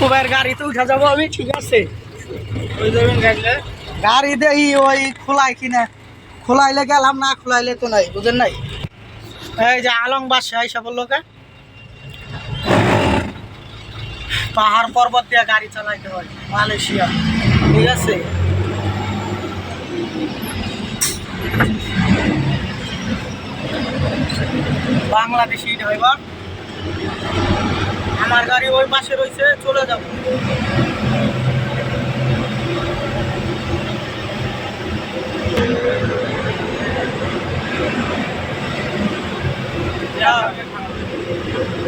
কুবের গাড়িতে উঠে যাব আমি ঠিক আছে। গাড়ি দেখি ওই খোলাই কিনা। খোলাইলে গেলাম না খোলাইলে তো নাই বুঝেন নাই? এই যে আলম বাদশাহ হিসাব লোকে পাহাড় পর্বত দিয়ে গাড়ি চালাইতে হয় মালয়েশিয়া ঠিক আছে? বাংলাদেশি ড্রাইভার আমার গাড়ি ওই পাশে রয়েছে চলে যাব।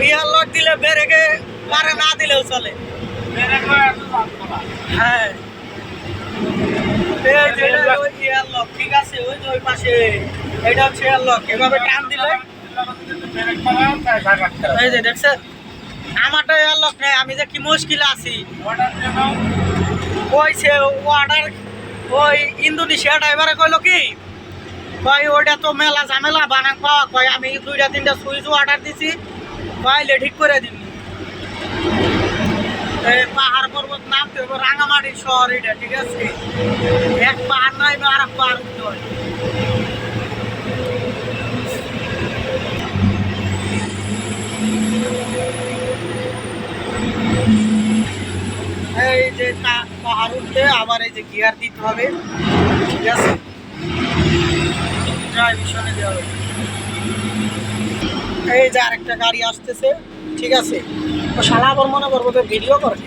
রিয়াল লক দিলে বেরেকে পারে না দিলেও চলে। হ্যাঁ ঠিক আছে ওই যে ওই পাশে। এটা হচ্ছে এভাবে টান দিলে এই যে দেখছেন? আমারটা এয়ার লক নেই, আমি যে কি মুশকিল আছি? ওই সে অর্ডার ওই ইন্দোনেশিয়া ড্রাইভারে কইলো কি, কয়, ওইটা তো মেলা ঝামেলা, বানান পাওয়া কয়, আমি দুইটা, তিনটা সুইচ অর্ডার দিছি কয়লে ঠিক করে দিন। পাহাড় পর্বত নামতে হবে রাঙামাটির শহর এটা, ঠিক আছে? এক পাহাড় নয় আর এক পাহাড় উঠতে হয়। এই যে পাহাড় উঠতে আবার এই যে গিয়ার দিতে হবে। ঠিক আছে? এই যে আরেকটা গাড়ি আসতেছে, ঠিক আছে? তো শালা আবার মনে করব তো ভিডিও করে।